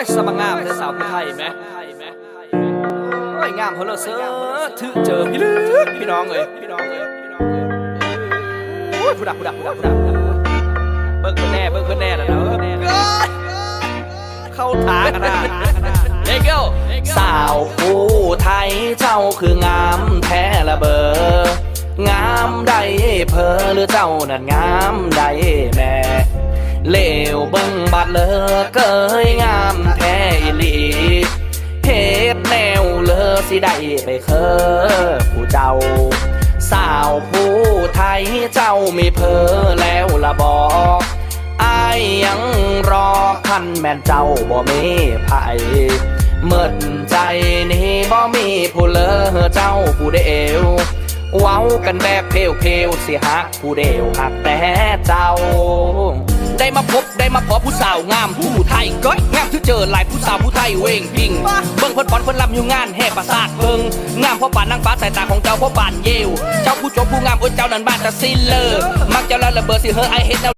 ยสมังงามแต่สาวผู้ไทยไหมโอ้ยงามเพลอเสือถือเจอพี่ลึกพี่น้องเลยพี่น้องเลยโอ้ยผู้ดักผู้ดักผู้ดักผู้ดักเบิ่งเพิ่นแน่เบิ่งเพิ่นแน่แล้วเนอะเข้าทางกันนะเลเกลสาวผู้ไทยเจ้าคืองามแท้ละเบองามได้เพอหรือเจ้านั่นงามได้แม่เลวเบิ่งบัดเลอเกยงาม วเลอสิได้ไปเคอผู้เจ้า สาวผู้ไทยเจ้ามีเพอแล้วละบอกอายยังรอคันแม่นเจ้าบ่มีไผเมิดใจนี่บ่มีผู้เลอเจ้าผู้เดียวเว้ากันแบบเพลวเพลวสิฮักผู้เดียวหักแต่เจ้า ได้มาพบได้มาพอผู้สาวงามผู้ไทยก้อยงามที่เจอหลายผู้สาวผู้ไทยเวงพิงเบิ่งเพิ่นปอนเพิ่นลำอยู่งานแห่ประสาทเบิ่งงามเพราะปานนางฟ้าสายตาของเจ้าเพราะปานเยว เจ้าผู้จบผู้งามโอ้ยเจ้านั้นบ้านตะซินเลอมักเจ้าแล้วระเบิดสิเฮอไอเฮ็ดแนว